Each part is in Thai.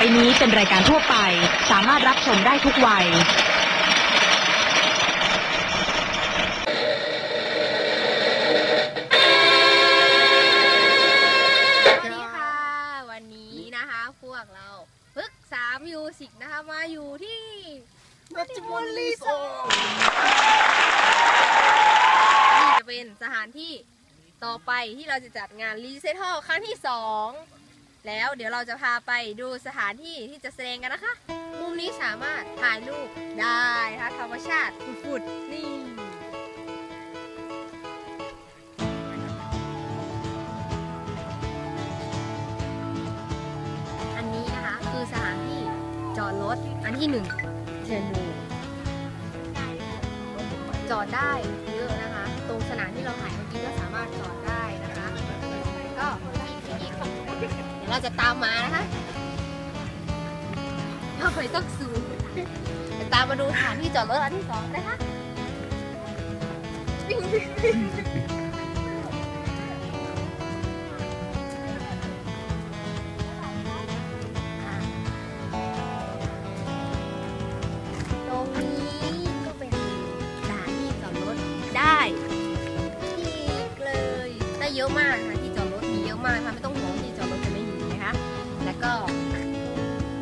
ไปนี้เป็นรายการทั่วไป สามารถรับชมได้ทุกวัย สวัสดีค่ะ วันนี้นะคะพวกเราพึกสามมิวสิกนะคะมาอยู่ที่มัจจุมรีสอร์ทนี่จะเป็นสถานที่ต่อไปที่เราจะจัดงานรีเซท a l ครั้งที่สอง แล้วเดี๋ยวเราจะพาไปดูสถานที่ที่จะแสดงกันนะคะ มุมนี้สามารถถ่ายรูปได้นะคะธรรมชาติฟุดๆนี่อันนี้นะคะคือสถานที่จอดรถอันที่หนึ่งเชิญดูจอดได้เยอะนะคะ ตรงสนามที่เราถ่ายเมื่อกี้ก็สามารถจอดได้นะคะ ก็เดี๋ยว เราจะตามมานะคะทำไมต้องสูงตามมาดูสถานที่จอดรถอันที่สองนะคะวิ่งตรงนี้ก็เป็นฐานที่จอดรถได้อีกเลยได้เยอะมากค่ะที่จอดรถมีเยอะมากค่ะไม่ต้องห่วง ก็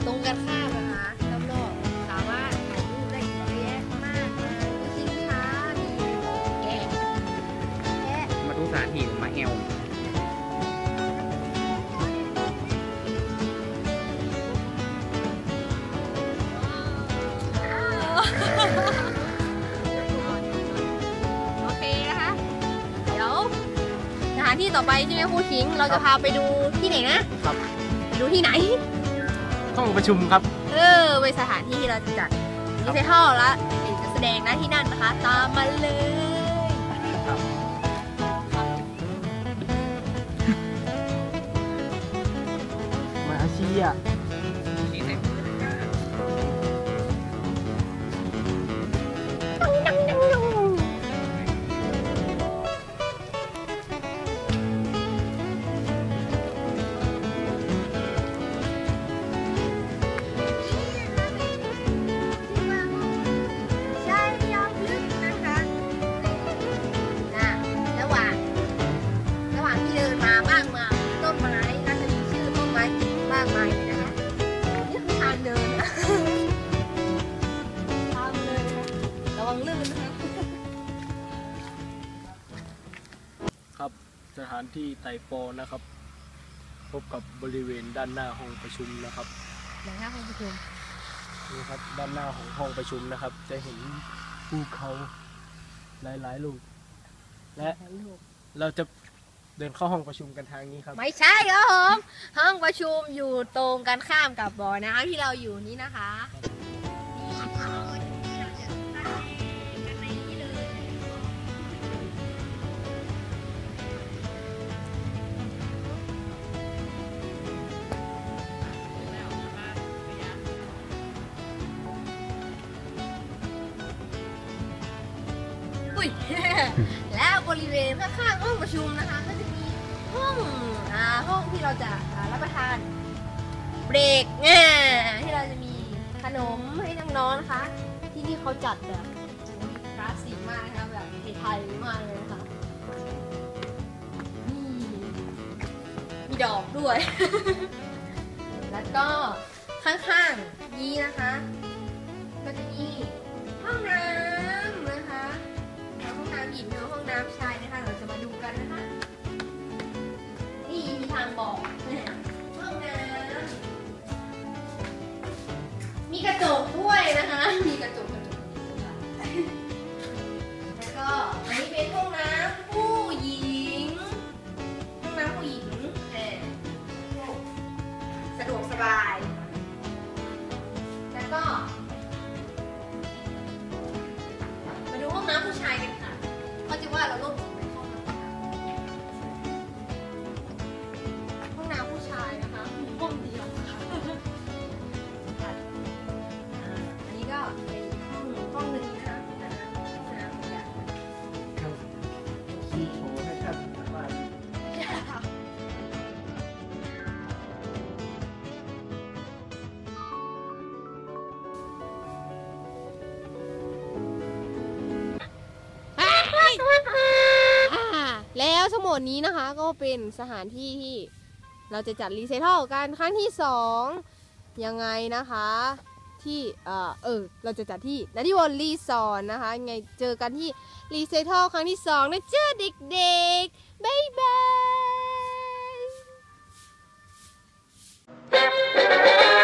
ตรงกันข้ามนะคะรอบๆสามารถถ่ายรูปได้เยอะแยะมากมายมีสินค้ามีแกะแกะ มาทุกสถานที่มาแอลโอเคนะคะ เดี๋ยวสถานที่ต่อไปใช่ไหมครูทิ้งเราจะพาไปดูที่ไหนนะ ครับไป ดูที่ไหน ห้องประชุมครับ เออเป็นสถานที่ที่เราจะจัดรีเซทอลและเดี๋ยวจะแสดงนะที่นั่นนะคะ ตามมาเลยมาอาชีอะานที่ไต่โปนะครับ พบกับบริเวณด้านหน้าห้องประชุมนะครับไหนคะคุณผู้ชมนี่ครับด้านหน้าของห้องประชุมนะครับ จะเห็นภูเขาหลายๆลูก และเราจะเดินเข้าห้องประชุมกันทางนี้ครับ ไม่ใช่ครับผมห้องประชุมอยู่ตรงกันข้ามกับบ่อน้ำที่เราอยู่นี้นะคะ ข้างๆห้องประชุมนะคะ ก็จะมีห้องอ่าห้องที่เราจะรับประทานเบรกอ่าที่เราจะมีขนมให้น้องๆนะคะ ที่นี่เขาจัดแบบคลาสสิกมากนะคะแบบไทยๆมากเลยนะคะมีดอกด้วย แล้วก็ข้างๆนี้นะคะ แล้ทั้งหมดนี้นะคะก็เป็นสถานที่ที่เราจะจัดรีไซเคิลกันครั้งที่ 2 ยังไงนะคะที่เออเราจะจัดที่นันทิวอลรีสอนนะคะยังไงเจอกันที่รีไซเคิลครั้งที่ 2 นะเจ้าเด็กๆบายบาย Thank you.